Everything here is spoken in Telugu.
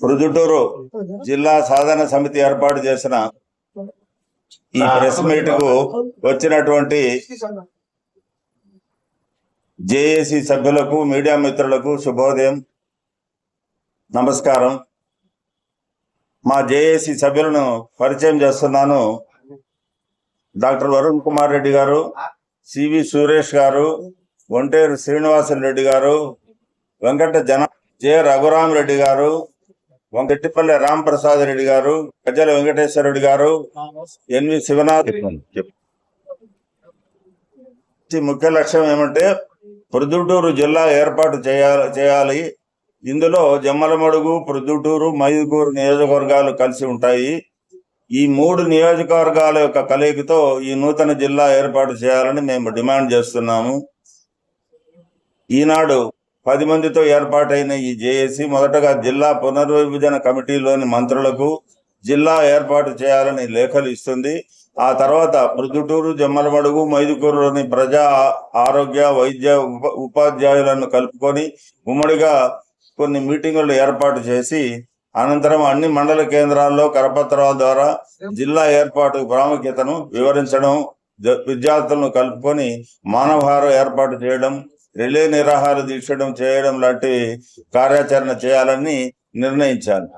ప్రొద్దుటూరు జిల్లా సాధన సమితి ఏర్పాటు చేసిన ఈ ప్రెస్ మీట్కు వచ్చినటువంటి జేఏసీ సభ్యులకు మీడియా మిత్రులకు శుభోదయం నమస్కారం. మా జేఏసీ సభ్యులను పరిచయం చేస్తున్నాను డాక్టర్ వరుణ్ కుమార్ రెడ్డి గారు సివి సురేష్ గారు ఒంటేరు శ్రీనివాసన్ రెడ్డి గారు వెంకట జన జె రఘురామ్ రెడ్డి గారు వెంకటిపల్లి రామ్ ప్రసాద్ రెడ్డి గారు గజ్జల వెంకటేశ్వర గారు ఎన్వి శివనాథ్ ఈ ముఖ్య లక్ష్యం ఏమంటే ప్రొద్దుటూరు జిల్లా ఏర్పాటు చేయాలి చేయాలి. ఇందులో జమ్మలమడుగు ప్రొద్దుటూరు మైదుకూరు నియోజకవర్గాలు కలిసి ఉంటాయి. ఈ మూడు నియోజకవర్గాల యొక్క కలయికతో ఈ నూతన జిల్లా ఏర్పాటు చేయాలని మేము డిమాండ్ చేస్తున్నాము. ఈనాడు పది మందితో ఏర్పాటైన ఈ జేఏసీ మొదటగా జిల్లా పునర్విభజన కమిటీలోని మంత్రులకు జిల్లా ఏర్పాటు చేయాలని లేఖలు ఇస్తుంది. ఆ తర్వాత మృదుటూరు జమ్మలమడుగు మైదుకూరులోని ప్రజా ఆరోగ్య వైద్య ఉప- ఉపాధ్యాయులను కలుపుకొని ఉమ్మడిగా కొన్ని మీటింగులు ఏర్పాటు చేసి అనంతరం అన్ని మండల కేంద్రాల్లో కరపత్రాల ద్వారా జిల్లా ఏర్పాటు ప్రాముఖ్యతను వివరించడం విద్యార్థులను కలుపుకొని మానవహారం ఏర్పాటు చేయడం రిలే నిరాహార దీక్షడం చేయడం లాంటి కార్యాచరణ చేయాలని నిర్ణయించాను.